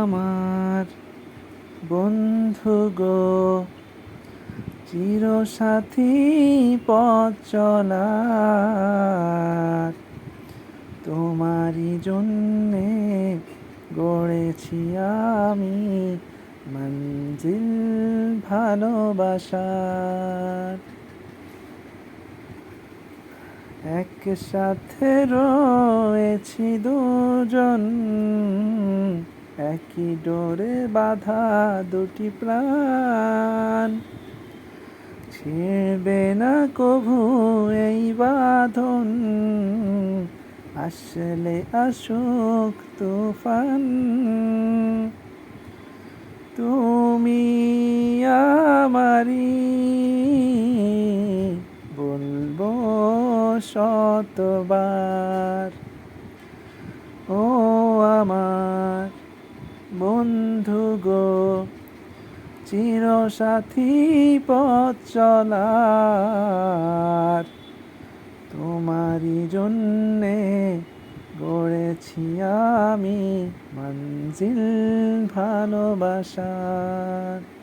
আমার বন্ধু গো, চিরসাথী পথ চলার। তোমারই জন্যে গড়েছি আমি মঞ্জিল ভালোবাসার। একসাথে রয়েছি দুজন একই ডোরে বাধা দুটি প্রাণ। ছিড়বে না কভু এই বাঁধন, আসলে আসুক তুফান। তুমি আমারি বলব শতবার, ও আমার বন্ধু গো চিরসাথী পথ চলার। তোমারই জন্যে গড়েছি আমি মঞ্জিল ভালোবাসার।